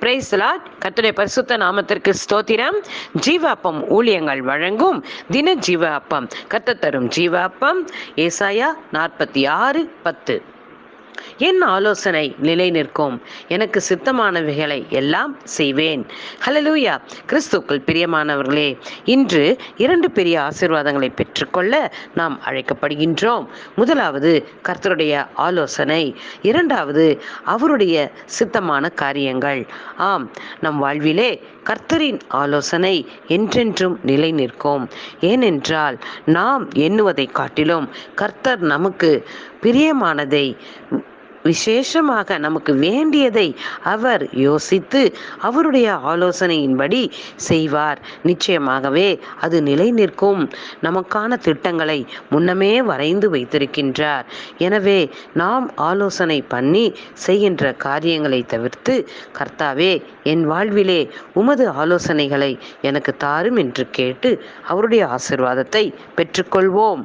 பிரைஸ்லாட் கத்துடைய பரிசுத்த நாமத்திற்கு ஸ்தோத்திரம். ஜீவாப்பம் ஊழியங்கள் வழங்கும் தின ஜீவ அப்பம் தரும் ஜீவ அப்பம் ஏசாயா நாற்பத்தி ஆறு பத்து. என் ஆலோசனை நிலை நிற்கும் எனக்கு சித்தமானவைகளை எல்லாம் செய்வேன். ஹலலூயா கிறிஸ்துக்கள் பிரியமானவர்களே இன்று இரண்டு பெரிய ஆசீர்வாதங்களை பெற்றுக்கொள்ள நாம் அழைக்கப்படுகின்றோம். முதலாவது கர்த்தருடைய ஆலோசனை இரண்டாவது அவருடைய சித்தமான காரியங்கள். ஆம் நம் வாழ்விலே கர்த்தரின் ஆலோசனை என்றென்றும் நிலை நிற்கும் ஏனென்றால் நாம் எண்ணுவதை காட்டிலும் கர்த்தர் நமக்கு பிரியமானதை விசேஷமாக நமக்கு வேண்டியதை அவர் யோசித்து அவருடைய ஆலோசனையின்படி செய்வார். நிச்சயமாகவே அது நிலை நிற்கும் நமக்கான திட்டங்களை முன்னமே வரைந்து வைத்திருக்கின்றார். எனவே நாம் ஆலோசனை பண்ணி செய்கின்ற காரியங்களை தவிர்த்து கர்த்தாவே என் வாழ்விலே உமது ஆலோசனைகளை எனக்கு தாரும் என்று கேட்டு அவருடைய ஆசிர்வாதத்தை பெற்றுக்கொள்வோம்.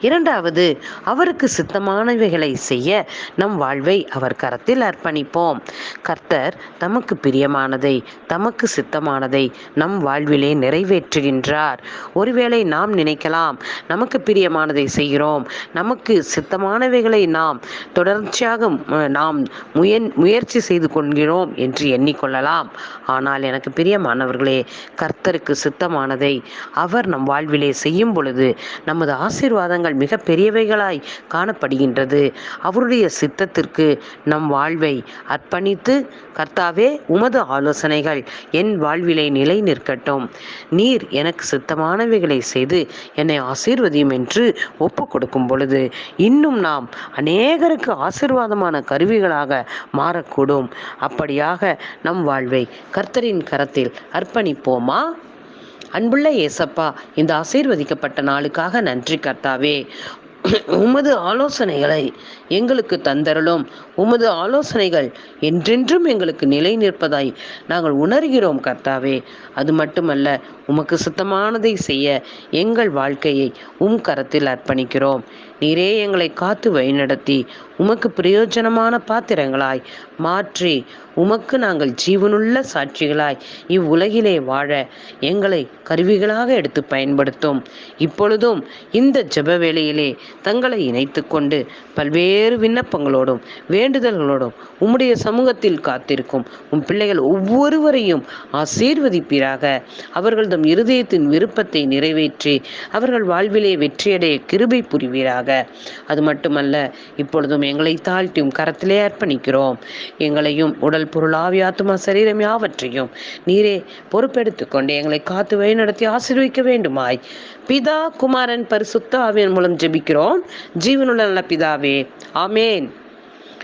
இரண்டாவது அவருக்கு சித்தமானவைகளை செய்ய நம் வாழ்வை அவர் கரத்தில் அர்ப்பணிப்போம். கர்த்தர் தமக்கு பிரியமானதை தமக்கு சித்தமானதை நம் வாழ்விலே நிறைவேற்றுகின்றார். ஒருவேளை நாம் நினைக்கலாம் நமக்கு பிரியமானதை செய்கிறோம் நமக்கு சித்தமானவைகளை நாம் தொடர்ச்சியாக நாம் முயன் முயற்சி செய்து கொள்கிறோம் என்று எண்ணிக்கொள்ளலாம். ஆனால் எனக்கு பிரியமானவர்களே கர்த்தருக்கு சித்தமானதை அவர் நம் வாழ்விலே செய்யும் பொழுது நமது ஆசீர்வாதங்கள் மிக பெரியவைகளாய் காணப்படுகின்றது. அவருடைய சித்தத்திற்கு நம் வாழ்வை அர்ப்பணித்து கர்த்தாவே உமது ஆலோசனைகள் என் வாழ்விலை நிலை நிற்கட்டும். நீர் எனக்கு சித்தமானவைகளை செய்து என்னை ஆசீர்வதியும் என்று ஒப்பு கொடுக்கும் பொழுது இன்னும் நாம் அநேகருக்கு ஆசீர்வாதமான கருவிகளாக மாறக்கூடும். அப்படியாக நம் வாழ்வை கர்த்தரின் கரத்தில் அர்ப்பணிப்போமா? அன்புள்ள ஏசப்பா இந்த ஆசீர்வதிக்கப்பட்ட நாளுக்காக நன்றி கர்த்தாவே. உமது ஆலோசனைகளை எங்களுக்கு தந்தரலும் உமது ஆலோசனைகள் என்றென்றும் எங்களுக்கு நிலை நிற்பதாய் நாங்கள் உணர்கிறோம் கர்த்தாவே. அது மட்டுமல்ல உமக்கு சுத்தமானதை செய்ய எங்கள் வாழ்க்கையை உம் கரத்தில் அர்ப்பணிக்கிறோம். நீரே எங்களை காத்து வழிநடத்தி. உமக்கு பிரயோஜனமான பாத்திரங்களாய். மாற்றி உமக்கு நாங்கள் ஜீவனுள்ள சாட்சிகளாய். இவ்வுலகிலே வாழ எங்களை கருவிகளாக எடுத்து பயன்படுத்தும். இப்பொழுதும் இந்த ஜப வேளையிலே தங்களை இணைத்து கொண்டு பல்வேறு விண்ணப்பங்களோடும் வேண்டுதல்களோடும் உம்முடைய சமூகத்தில் காத்திருக்கும். உம் பிள்ளைகள் ஒவ்வொருவரையும் ஆசீர்வதிப்பீராக. அவர்கள் தம் இருதயத்தின் விருப்பத்தை நிறைவேற்றி அவர்கள் வாழ்விலே வெற்றியடைய கிருபை புரிவீராக. அது மட்டுமல்ல இப்பொழுதும் எங்களை தாழ்த்தியும் கரத்திலே அர்ப்பணிக்கிறோம். எங்களையும் உடல் பொருள் ஆவி ஆத்துமா சரீரம் யாவற்றையும் நீரே பொறுப்பெடுத்து கொண்டு எங்களை காத்து வழி நடத்தி ஆசீர்விக்க வேண்டுமாய். பிதா குமாரன் பரிசுத்த ஆவியன் மூலம் ஜெபிக்கிறோம். ஜீவனுள்ள நல்ல பிதாவே ஆமேன்.